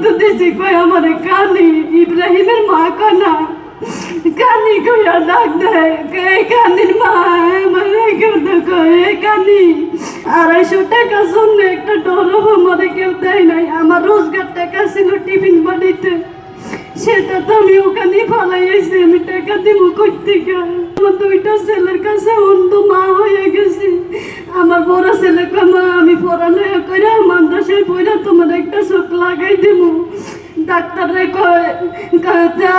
রক্ত দিছি কই আমার কানি ইব্রাহিমের মা কানা। কানি কইয়া ডাক দেয় কানির মা আমার কেউ দেখো এ কানি। আড়াইশো টাকা জন্য একটা ডরব আমার কেউ দেয় নাই আমার রোজগার টাকা ছিল টিফিন বাড়িতে সেটা তো আমি ওখানে ফালাই আইছি আমি টাকা দিব করতে আমার দুইটা ছেলের কাছে অন্ধ মা হয়ে গেছি। আমার বড় ছেলে কয়, মা আমি পড়ালেখা করে মাদ্রাসায় পড়ে তোমার একটা চোখ লাগাই দিব ডাক্তাররে কয়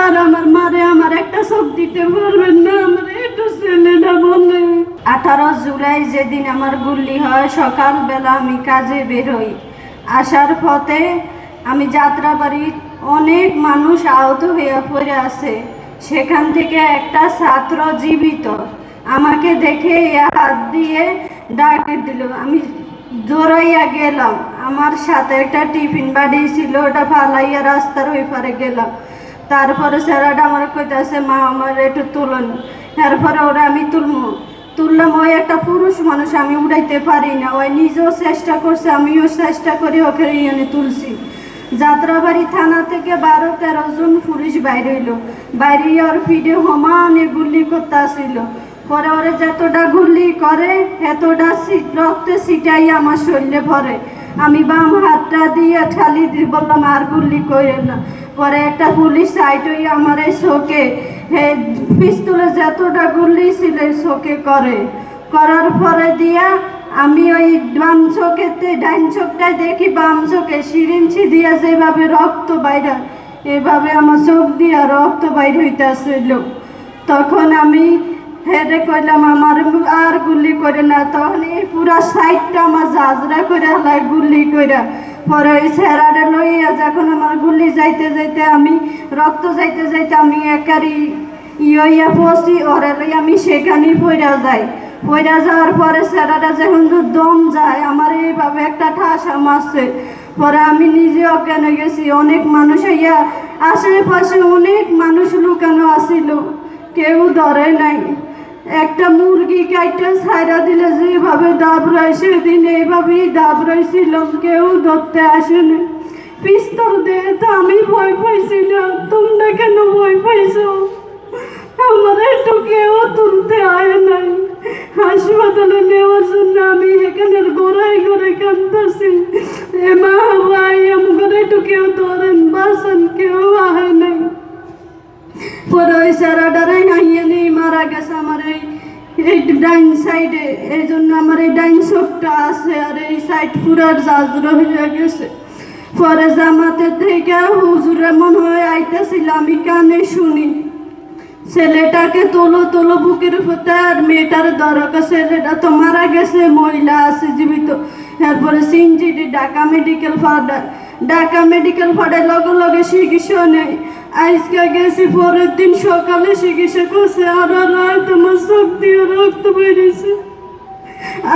আর আমার মারে আমার একটা চোখ দিতে পারবেন না, আমার একটু ছেলেটা বলে। আঠারো জুলাই যেদিন আমার গুল্লি হয়, সকালবেলা আমি কাজে বেরোই আসার পথে আমি যাত্রাবাড়ি অনেক মানুষ আহত হয়ে পড়ে আছে। সেখান থেকে একটা ছাত্র জীবিত। আমাকে দেখে হাত দিয়ে ডাকে দিল। আমি দৌড়াইয়া গেলাম। আমার সাথে একটা টিফিন বাড়ি ছিল, ওটা ফালাইয়া রাস্তার ওই পারে গেলাম তারপরে স্যারাটা আমার কইতাছে, মা, আমার একটু তুলন। তারপরে ওরা আমি তুলবো তুললাম, ওই একটা পুরুষ মানুষ আমি উড়াইতে পারি না। ওই নিজেও চেষ্টা করছে, আমিও চেষ্টা করি ওকে এনে তুলছি। যাত্রাবাড়ি থানা থেকে বারো, তেরো জন পুলিশ বাইরে হইল। বাইরে ওর ফিডে সমানে গুলি করতে আসিল। পরে ওরা যতটা গুলি করে, এতটা রক্তে ছিটাই আমার শরীরে ভরে। আমি বাম হাতটা দিয়ে ঠালি দিয়ে বললাম, আর গুলি করে না। পরে একটা পুলিশ সাইড হয়ে আমার এই শোকে পিস্তলে যতটা গুলি ছিল শোকে করে। করার পরে দিয়া আমি ওই বাম চোখেতে ডাইন চোখটায় দেখি বাম চোখে সিরিঞ্চি দিয়া যেভাবে রক্ত বাইরা, এভাবে আমার চোখ দিয়া রক্ত বাইর হইতে আসছিল তখন আমি হেডে কইলাম, আমার আর গুলি করে না তখন এই পুরা সাইডটা আমার জাজরা করে হলাই গুলি করে পরে ওই ছেড়াটা লইয়া যখন আমার গুলি যাইতে যাইতে আমি, রক্ত যাইতে যাইতে আমি একারি ইয়া পড়ছি ওরে লই আমি সেখানেই পইরা যাই। পইরা যাওয়ার পরে ছেড়াটা যখন দম যায়, আমার এইভাবে একটা ঠাসা মারছে। পরে আমি নিজে অজ্ঞান হয়ে গেছি, অনেক মানুষ ইয়া আশেপাশে অনেক মানুষ লুকানো আসিল কেউ ধরে নাই। একটা মুরগি কাইটা ছাইরা দিলে যেভাবে দাবড়ায় সেদিন এইভাবেই দাবড়াইছিলাম কেউ ধরতে আসেনি। পিস্তল দিয়ে তো আমি ভয় পাইছিলাম, তোমরা কেন ভয় পাইছো? আমার একটু কেউ তুলতে আয় নাই। হাসপাতালে নেওয়ার জন্য আমি এখানের গোড়ায় ঘরে কান্দতেছি এ মা ভাই আমার একটু কেউ ধরেন বাসন কেউ আয় নাই। পরে ওই হাইয়ে গেছে আমার এই এই ডাইন সাইডে, এই জন্য আমার এই ডাইন আছে আর এই সাইড পুরার হয়ে গেছে। পরে থেকে হুজুরে মনে হয় আইতেছিল, আমি কানে শুনি। ছেলেটাকে তোলো তোলো বুকের উপরে আর মেয়েটার দরকার, ছেলেটা তো মারা গেছে, মহিলা আছে জীবিত। তারপরে সিনজিডি ঢাকা মেডিকেল ফাডা ঢাকা মেডিকেল ফাডে লগে লগে চিকিৎসা নেই আজকে গেছি পরের দিন সকালে চিকিৎসা করছে, আর আর তোমার চোখ দিয়ে রক্ত বেরিয়েছে।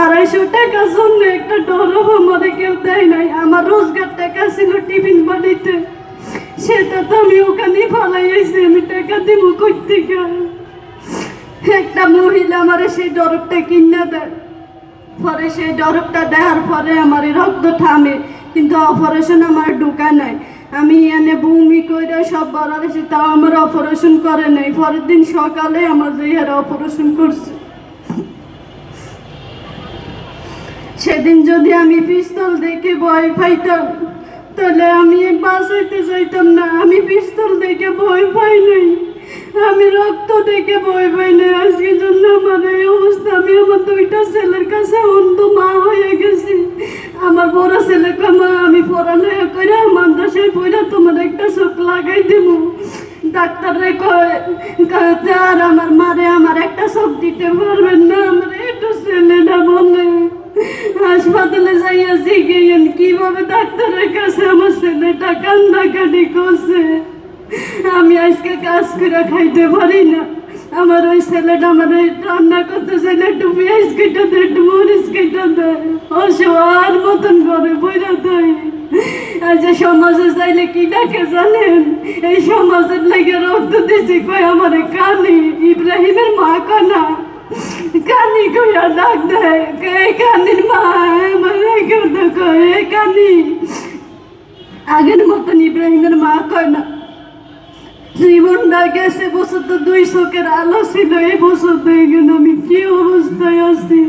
আড়াইশো টাকার জন্য একটা ডরব আমার কেউ দেয় নাই, আমার রোজগার টাকা ছিল টিফিন বাড়িতে। সেটা তো আমি ওখানে ফালাই আইছি আমি টাকা দিব করতে একটা মহিলা আমার সেই ডরবটা কিনে দেয়। পরে সেই ডরবটা দেওয়ার পরে আমার রক্ত থামে, কিন্তু অপারেশন আমার ঢুকা নাই। আমি এনে বমি করে সব বাড়াইছি তাও আমার অপারেশন করে নাই। পরের দিন সকালে আমার জিহার অপারেশন করছে। সেদিন যদি আমি পিস্তল দেখে ভয় পাইতাম, তাহলে আমি বাঁচাইতে চাইতাম না। আমি পিস্তল দেখে ভয় পাই নাই। আমি রক্ত দেখে ভয় পাই নাই আজকে জন্য আমার এই অবস্থা। আমি আমার দুইটা ছেলের কাছে অন্ধ মা হয়ে গেছি। আমার বড় ছেলে কয়, মা আমি পড়ালেখা করে মাদ্রাসায় পড়ে তোমার একটা চোখ লাগাই দেবো ডাক্তাররে কয় আর আমার মারে আমার একটা চোখ দিতে পারবেন না। আমার একটু ছেলেটা বলে হাসপাতালে যাইয়া জিগেন কীভাবে ডাক্তারের কাছে আমার ছেলেটা কান্দাকাটি করছে? আমি আজকে কাজ করে খাইতে পারি না। আমার ওই ছেলেটা আমার এই রান্না করতে চাইলে একটু পেঁয়াজ কেটে দেয়, একটু মরিচ কেটে দেয় অসহার মতন করে বইরা দেয়। আর যে সমাজে চাইলে কি ডাকে জানেন? এই সমাজের লেগে রক্ত দিছি কই আমার কানি, ইব্রাহিমের মা কানা। কানি কইয়া ডাক দেয়, কে কানির মা? আমার এ কানি। আগের মতন ইব্রাহিমের মা কয় না জীবনটা গেছে বছর তো দুই চোখের আলো ছিল, এই বছর দেখেন আমি কি অবস্থায় আছি?